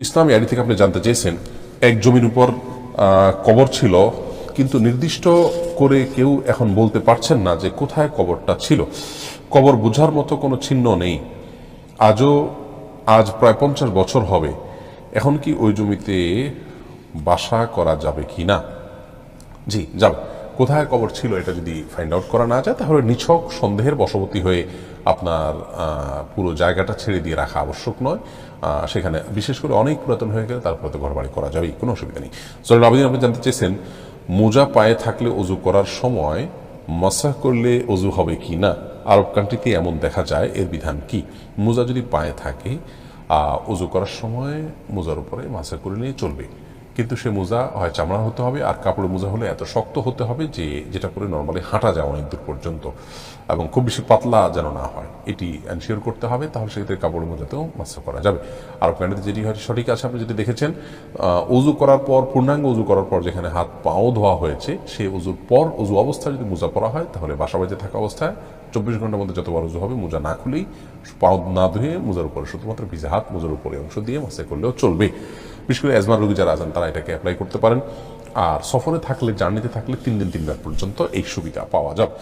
ইসলামী ID থেকে আপনি জানতে চেয়েছেন, এক জমির উপর কবর ছিল, কিন্তু নির্দিষ্ট করে কেউ এখন বলতে পারছেন না যে কোথায় কবরটা ছিল। কবর বোঝার মতো কোনো চিহ্ন নেই। আজও, আজ প্রায় পঞ্চাশ বছর হবে। এখন কি ওই জমিতে বাসা করা যাবে কি না? জি, যাবে। কোথায় কবর ছিল এটা যদি ফাইন্ড আউট করা না যায়, তাহলে নিছক সন্দেহের বশবর্তী হয়ে আপনার পুরো জায়গাটা ছেড়ে দিয়ে রাখা আবশ্যক নয়। সেখানে বিশেষ করে অনেক পুরাতন হয়ে গেলে তারপরে তো ঘর বাড়ি করা যাবেই, কোনো অসুবিধা নেই। সরি আবেদিন আপনি জানতে চেয়েছেন, মোজা পায়ে থাকলে অজু করার সময় মাসাহ করলে অজু হবে কি না? আরব কান্ট্রিতে এমন দেখা যায়, এর বিধান কি? মোজা যদি পায়ে থাকে অজু করার সময় মোজার উপরে মাসা করে নিয়ে চলবে। কিন্তু সে মোজা, হয় চামড়া হতে হবে আর কাপড়ের মোজা হলে এত শক্ত হতে হবে যে যেটা করে নর্মালি হাঁটা যায় অনেক দূর পর্যন্ত এবং খুব বেশি পাতলা যেন না হয়। এটি এনশিওর করতে হবে, তাহলে সেক্ষেত্রে কাপড়ের মোজাতেও মাস্টার করা যাবে। আর প্যান্টে যেটি হয়, সঠিক আছে আপনি যেটি দেখেছেন উজু করার পর, পূর্ণাঙ্গ উজু করার পর যেখানে হাত পাও ধোয়া হয়েছে সেই উজুর পর উজু অবস্থায় যদি মোজা পরা হয়, তাহলে বাসা বাড়িতে থাকা অবস্থায় চব্বিশ ঘণ্টার মধ্যে যতবার উজু হবে, মোজা না খুলেই পাও না ধুয়ে মোজার উপরে শুধুমাত্র ভিজে হাত, মোজার উপরে অংশ দিয়ে মাসে করলেও চলবে। বিশেষ করে অ্যাজমার রোগী যারা আছেন, তারা এটাকে অ্যাপ্লাই করতে পারেন। আর সফরে থাকলে জার্নিতে থাকলে তিন দিন, তিনবার পর্যন্ত এই সুবিধা পাওয়া যাবে।